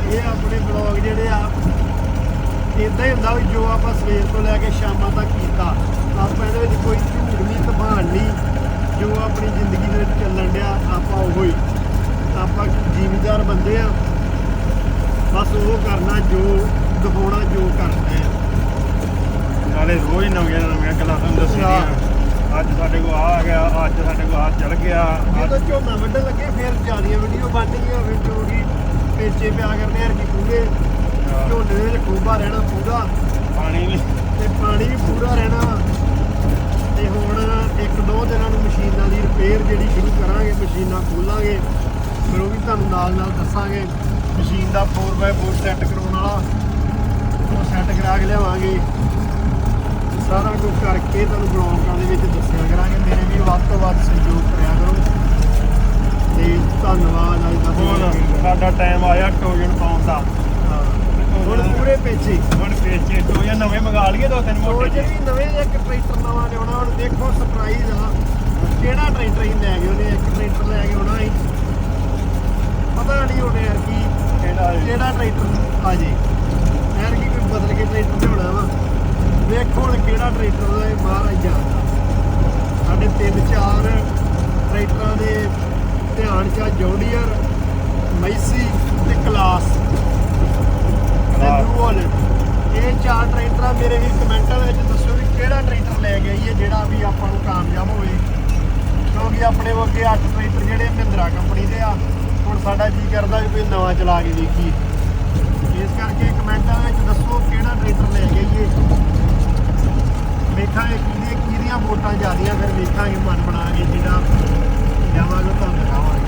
ਇਹ ਆਪਣੇ ਬਲੌਗ ਜਿਹੜੇ ਆ ਇਦਾਂ ਹੀ ਹੁੰਦਾ ਵੀ ਜੋ ਆਪਾਂ ਸਵੇਰ ਤੋਂ ਲੈ ਕੇ ਸ਼ਾਮਾਂ ਤੱਕ ਕੀਤਾ ਆਪਾਂ ਇਹਦੇ ਵਿੱਚ ਕੋਈ ਝੂਠ ਨਹੀਂ ਤਬਾਨ ਨਹੀਂ ਜੋ ਆਪਣੀ ਜ਼ਿੰਦਗੀ ਦੇ ਵਿੱਚ ਚੱਲਣ ਡਿਆ ਆਪਾਂ ਉਹੋ। ਹੀ ਆਪਾਂ ਜ਼ਿਮੀਦਾਰ ਬੰਦੇ ਆ। ਬਸ ਉਹ ਕਰਨਾ ਜੋ ਦਿਖਾਉਣਾ ਜੋ ਕਰਦੇ ਆ ਨਾਲੇ ਰੋਜ਼ ਨਵੀਆਂ ਨਵੀਆਂ ਗੱਲਾਂ ਤੁਹਾਨੂੰ ਦੱਸੀਆਂ। ਅੱਜ ਸਾਡੇ ਕੋਲ ਆ ਗਿਆ ਅੱਜ ਸਾਡੇ ਕੋਲ ਆ ਚੱਲ ਗਿਆ। ਜਦੋਂ ਝੋਨਾ ਵੱਢਣ ਲੱਗੇ ਫਿਰ ਜਿਆਦੀਆਂ ਵੀਡੀਓ ਬਣਨੀਆਂ ਫਿਰ ਜੋ ਵੀ ਪੇਚੇ ਪਿਆ ਕਰਨੇ ਯਾਰ ਕਿ ਪੂਰੇ। ਝੋਨੇ ਦੇ ਵਿੱਚ ਖੂਬਾ ਰਹਿਣਾ ਪੂਰਾ। ਪਾਣੀ ਵੀ ਤੇ ਪਾਣੀ ਵੀ ਪੂਰਾ ਰਹਿਣਾ ਤੇ ਹੁਣ ਇੱਕ ਦੋ ਦਿਨਾਂ ਨੂੰ ਮਸ਼ੀਨਾਂ ਦੀ ਰਿਪੇਅਰ ਜਿਹੜੀ ਸ਼ੁਰੂ ਕਰਾਂਗੇ ਮਸ਼ੀਨਾਂ ਖੋਲਾਂਗੇ ਫਿਰ ਉਹ ਵੀ ਤੁਹਾਨੂੰ ਨਾਲ ਨਾਲ ਦੱਸਾਂਗੇ। ਮਸ਼ੀਨ ਦਾ 4x4 ਸੈੱਟ ਕਰਾਉਣ ਵਾਲਾ ਉਹ ਸੈੱਟ ਕਰਾ ਕੇ ਲਿਆਵਾਂਗੇ। ਸਾਰਾ ਕੁਝ ਕਰਕੇ ਤੁਹਾਨੂੰ ਬਲੌਗਾਂ ਦੇ ਵਿੱਚ ਦੱਸਿਆ ਕਰਾਂਗੇ। ਮੇਰੇ ਵੀ ਵੱਧ ਤੋਂ ਵੱਧ ਸਹਿਯੋਗ ਕਰਿਆ ਕਰੋ। ਤੇ ਧੰਨਵਾਦ ਅੱਜ ਦਾ ਬਹੁਤ। ਸਾਡਾ ਟਾਈਮ ਆਇਆ ਟੋਜਨ ਪਾਉਣ ਦਾ। ਹੁਣ ਪੂਰੇ ਪੇਚੇ। ਹੁਣ ਪੇਚੇ ਟੋਜਨ ਨਵੇਂ ਮੰਗਾ ਲਈਏ ਦੋ ਤਿੰਨ ਮੋਟੇ ਵੀ ਨਵੇਂ ਇੱਕ ਟਰੈਕਟਰ ਨਵਾਂ ਲਿਆਉਣਾ ਹੁਣ ਦੇਖੋ ਸਰਪ੍ਰਾਈਜ਼ ਆ। ਕਿਹੜਾ ਟਰੈਕਟਰ ਹੀ ਲੈ ਗਏ ਉਹਨੇ ਇੱਕ ਟਰੈਕਟਰ ਲੈ ਕੇ ਆਉਣਾ ਸੀ। ਪਤਾ ਨਹੀਂ ਉਹਨੇ ਯਾਰ ਕੀ ਕਿਹੜਾ ਇਹ? ਕਿਹੜਾ ਟਰੈਕਟਰ? ਆ ਜੇ। ਯਾਰ ਕੀ ਕੋਈ ਬਦਲ ਕੇ ਟਰੈਕਟਰ ਲਿਆਉਣਾ ਵਾ। ਵੇਖੋ ਹੁਣ ਕਿਹੜਾ ਟਰੈਕਟਰ ਉਹਦਾ ਇਹ ਮਹਾਰਾਜ ਜਾਣਦਾ। ਸਾਡੇ ਤਿੰਨ ਚਾਰ ਟਰੈਕਟਰਾਂ ਦੇ ਧਿਆਨ ਚ ਆ ਜੌਡੀਅਰ ਮੈਸੀ ਤੇ ਕਲਾਸ ਤੇ ਹਾਲੈਂਡ ਇਹ ਚਾਰ ਟਰੈਕਟਰਾਂ ਮੇਰੇ ਵੀ ਕਮੈਂਟਾਂ ਵਿੱਚ ਦੱਸੋ ਵੀ ਕਿਹੜਾ ਟਰੈਕਟਰ ਲੈ ਕੇ ਆਈਏ ਜਿਹੜਾ ਵੀ ਆਪਾਂ ਨੂੰ ਕਾਮਯਾਬ ਹੋਵੇ। ਕਿਉਂਕਿ ਆਪਣੇ ਕੋਲ ਅੱਗੇ ਅੱਠ ਟਰੈਕਟਰ ਜਿਹੜੇ ਮਹਿੰਦਰਾ ਕੰਪਨੀ ਦੇ ਆ ਹੁਣ ਸਾਡਾ ਜੀ ਕਰਦਾ ਵੀ ਕੋਈ ਨਵਾਂ ਚਲਾ ਕੇ ਦੇਖੀਏ। ਇਸ ਕਰਕੇ ਕਮੈਂਟਾਂ ਵਿੱਚ ਦੱਸੋ ਕਿਹੜਾ ਟਰੈਕਟਰ ਲੈ ਕੇ ਆਈਏ। ਵੇਖਾਂਗੇ ਕਿਹਦੀਆਂ ਕਿਹਦੀਆਂ ਵੋਟਾਂ ਜ਼ਿਆਦੀਆਂ ਫਿਰ ਵੇਖਾਂਗੇ ਮਨ ਬਣਾ ਕੇ ਜਿਹੜਾ ਜਾਵਾਂਗੇ ਤੁਹਾਨੂੰ ਦਿਖਾਵਾਂਗੇ।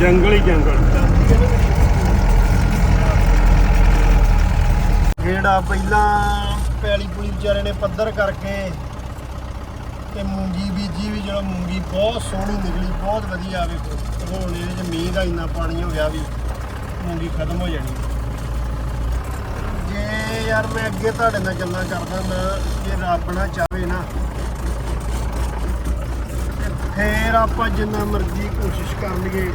ਜੰਗਲ ਹੀ ਜੰਗਲ। ਜਿਹੜਾ ਪਹਿਲਾਂ ਪੈਲੀ ਪੁਲੀ ਵਿਚਾਰੇ ਨੇ ਪੱਧਰ ਕਰਕੇ ਤੇ ਮੂੰਗੀ ਬੀਜੀ ਵੀ ਜਿਹੜਾ ਮੂੰਗੀ ਬਹੁਤ ਸੋਹਣੀ ਨਿਕਲੀ, ਬਹੁਤ ਵਧੀਆ ਆਵੇ ਹੁਣ ਇਹਦੇ ਚ ਮੀਂਹ ਦਾ ਇੰਨਾ ਪਾਣੀ ਹੋ ਗਿਆ ਵੀ ਮੂੰਗੀ ਖਤਮ ਹੋ ਜਾਣੀ। ਜੇ ਯਾਰ ਮੈਂ ਅੱਗੇ ਤੁਹਾਡੇ ਨਾਲ ਗੱਲਾਂ ਕਰਦਾ ਨਾ, ਜੇ ਰੱਬ ਨਾ ਚਾਵੇ ਨਾ, ਤੇ ਫੇਰ ਆਪਾਂ ਜਿੰਨਾ ਮਰਜ਼ੀ ਕੋਸ਼ਿਸ਼ ਕਰ ਲਈਏ,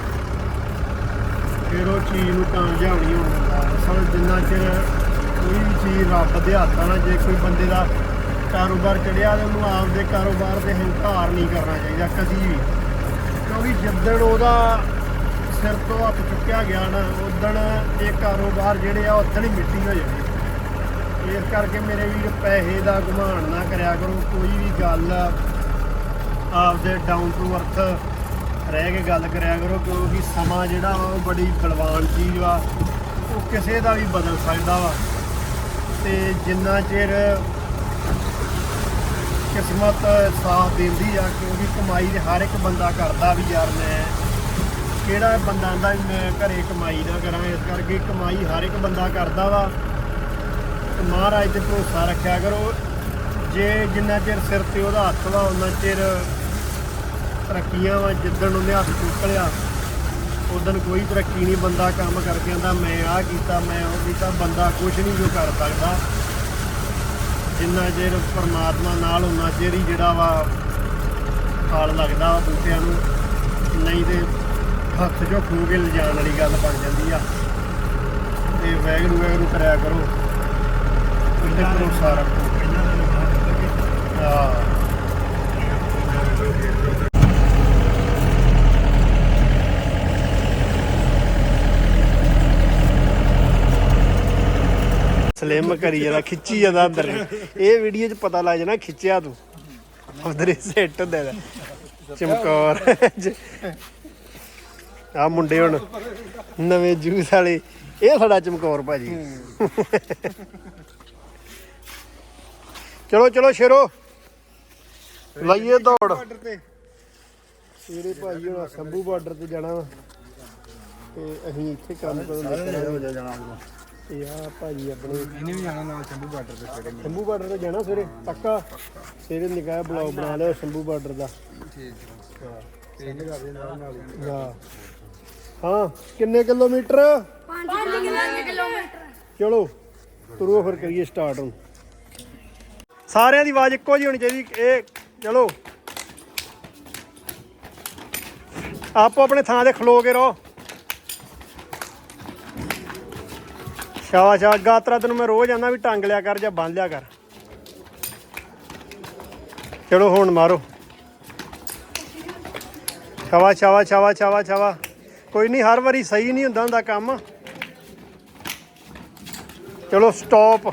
ਫਿਰ ਉਹ ਚੀਜ਼ ਨੂੰ ਕਾਮਯਾਬ ਨਹੀਂ ਹੋਣ ਦਿੰਦਾ ਅਸਲ ਜਿੰਨਾ ਚਿਰ ਕੋਈ ਵੀ ਚੀਜ਼ ਰੱਬ ਦੇ ਹੱਥਾਂ ਨਾਲ, ਜੇ ਕੋਈ ਬੰਦੇ ਦਾ ਕਾਰੋਬਾਰ ਚੜਿਆ ਤੇ ਉਹਨੂੰ ਆਪਦੇ ਕਾਰੋਬਾਰ ਤੇ ਹੰਕਾਰ ਨਹੀਂ ਕਰਨਾ ਚਾਹੀਦਾ ਕਦੀ ਵੀ। ਕਿਉਂਕਿ ਜਿੱਦਣ ਉਹਦਾ ਸਿਰ ਤੋਂ ਹੱਥ ਚੁੱਕਿਆ ਗਿਆ ਨਾ, ਉਦਣ ਇਹ ਕਾਰੋਬਾਰ ਜਿਹੜੇ ਆ ਉਦਣ ਹੀ ਮਿੱਟੀ ਹੋ ਜਾਂਦੇ। ਇਸ ਕਰਕੇ ਮੇਰੇ ਵੀ ਪੈਸੇ ਦਾ ਗੁਮਾਨ ਨਾ ਕਰਿਆ ਕਰੋ। ਕੋਈ ਵੀ ਗੱਲ ਆਪਦੇ ਡਾਊਨ ਟੂ ਅਰਥ ਰਹਿ ਕੇ ਗੱਲ ਕਰਿਆ ਕਰੋ, ਕਿਉਂਕਿ ਸਮਾਂ ਜਿਹੜਾ ਵਾ, ਉਹ ਬੜੀ ਬਲਵਾਨ ਚੀਜ਼ ਵਾ। ਉਹ ਕਿਸੇ ਦਾ ਵੀ ਬਦਲ ਸਕਦਾ ਵਾ। ਤੇ ਜਿੰਨਾ ਚਿਰ ਕਿਸਮਤ ਸਾਥ ਦਿੰਦੀ ਆ, ਕਿਉਂਕਿ ਕਮਾਈ ਦੇ ਹਰ ਇੱਕ ਬੰਦਾ ਕਰਦਾ ਵੀ ਯਾਰ ਮੈਂ ਕਿਹੜਾ ਬੰਦਾ ਆਂਦਾ ਮੈਂ ਘਰੇ ਕਮਾਈ ਨਾ ਕਰਾਂ, ਇਸ ਕਰਕੇ ਕਮਾਈ ਹਰ ਇੱਕ ਬੰਦਾ ਕਰਦਾ ਵਾ। ਤੇ ਮਹਾਰਾਜ ਤੇ ਭਰੋਸਾ ਰੱਖਿਆ ਕਰੋ, ਜੇ ਜਿੰਨਾ ਚਿਰ ਸਿਰ ਤੇ ਉਹਦਾ ਹੱਥ ਵਾ ਉਹਨਾਂ ਚਿਰ ਤਰੱਕੀਆਂ ਵਾ, ਜਿੱਦਣ ਉਹਨੇ ਹੱਥ ਚੁੱਕ ਲਿਆ। ਉਦੋਂ ਕੋਈ ਤਰੱਕੀ ਨਹੀਂ ਬੰਦਾ ਕੰਮ ਕਰਕੇ ਆਂਦਾ ਮੈਂ ਆਹ ਕੀਤਾ ਮੈਂ ਉਹ ਕੀਤਾ ਬੰਦਾ ਕੁਝ ਨਹੀਂ ਜੋ ਕਰ ਸਕਦਾ। ਜਿੰਨਾ ਚਿਰ ਪਰਮਾਤਮਾ ਨਾਲ ਉਹਨਾਂ ਚਿਰ ਹੀ ਜਿਹੜਾ ਵਾ ਫਲ ਲੱਗਦਾ ਵਾ ਬੂਟਿਆਂ ਨੂੰ ਨਹੀਂ ਤੇ ਹੱਥ ਚੋਂ ਖੂ ਕੇ ਲਿਜਾਣ ਵਾਲੀ ਗੱਲ ਬਣ ਜਾਂਦੀ ਆ। ਤੇ ਵੈਗਰੂ ਵੈਗਰੂ ਕਰਿਆ ਕਰੋ। ਉਹਦੇ ਭਰੋਸਾ ਰੱਖੋ। ਹਾਂ। ਸਲਿਮ ਕਰੀ ਜਰਾ ਖਿੱਚੀ ਜਾਂਦਾ ਅੰਦਰ ਨੂੰ। ਇਹ ਵੀਡੀਓ 'ਚ ਪਤਾ ਲੱਗ ਜਾਣਾ, ਖਿੱਚਿਆ ਤੂੰ। ਉਧਰ ਸੈੱਟ ਹੁੰਦਾ ਇਹਦਾ ਚਮਕੌਰ। ਆ ਮੁੰਡੇ ਹੁਣ ਨਵੇਂ ਜੂਸ ਵਾਲੇ। ਇਹ ਸਾਡਾ ਚਮਕੌਰ ਭਾਜੀ। ਚਲੋ ਚਲੋ, ਸ਼ੇਰੋ। ਲਾਈਏ ਦੌੜ। ਤੇਰੇ ਭਾਜੀ ਹੁਣ ਸੰਭੂ ਬਾਰਡਰ ਤੇ ਜਾਣਾ ਵਾ। ਤੇ ਅਸੀਂ ਇੱਥੇ ਕੰਮ ਕਰਨ ਲੱਗੇ ਤੇ ਆ ਭਾਜੀ ਆਪਣੇ ਇਹਨੇ ਵੀ ਜਾਣਾ ਨਾਲ ਸ਼ੰਭੂ ਬਾਰਡਰ ਤੇ ਸਵੇਰੇ ਸ਼ੰਭੂ ਬਾਰਡਰ ਤੇ ਜਾਣਾ ਸਵੇਰੇ ਪੱਕਾ? ਸਵੇਰੇ ਨਿਕਾਹ ਬਲੌਗ ਬਣਾ ਲਿਓ ਸ਼ੰਭੂ ਬਾਰਡਰ ਦਾ। ਠੀਕ ਸੈਂਡ ਕਰ ਦੇ ਨਾਲ ਨਾਲ ਹਾਂ ਹਾਂ ਕਿੰਨੇ ਕਿਲੋਮੀਟਰ? 5 ਕਿਲੋਮੀਟਰ। ਚਲੋ ਤੁਰੋ ਫਿਰ ਕਰੀਏ ਸਟਾਰਟ ਹੁਣ। ਸਾਰਿਆਂ ਦੀ ਆਵਾਜ਼ ਇੱਕੋ ਜਿਹੀ ਹੋਣੀ ਚਾਹੀਦੀ ਇਹ ਚਲੋ। ਆਪੋ ਆਪਣੇ ਥਾਂ ਤੇ ਖਲੋ ਕੇ ਰਹੋ। ਸ਼ਾਬਾਸ਼ ਆ ਗਾਤਰਾ ਤੈਨੂੰ ਮੈਂ ਰੋਜ਼ ਆਂਦਾ ਵੀ ਟੰਗ ਲਿਆ ਕਰ ਜਾਂ ਬੰਨ ਲਿਆ ਕਰ। ਚਲੋ ਹੁਣ ਮਾਰੋ। ਸ਼ਾਬਾਸ਼ ਸ਼ਾਬਾਸ਼ ਸ਼ਾਬਾਸ਼ ਸ਼ਾਬਾਸ਼ ਸ਼ਾਬਾਸ਼। ਕੋਈ ਨਹੀਂ, ਹਰ ਵਾਰੀ ਸਹੀ ਨਹੀਂ ਹੁੰਦਾ ਹੁੰਦਾ ਕੰਮ। ਚਲੋ ਸਟਾਪ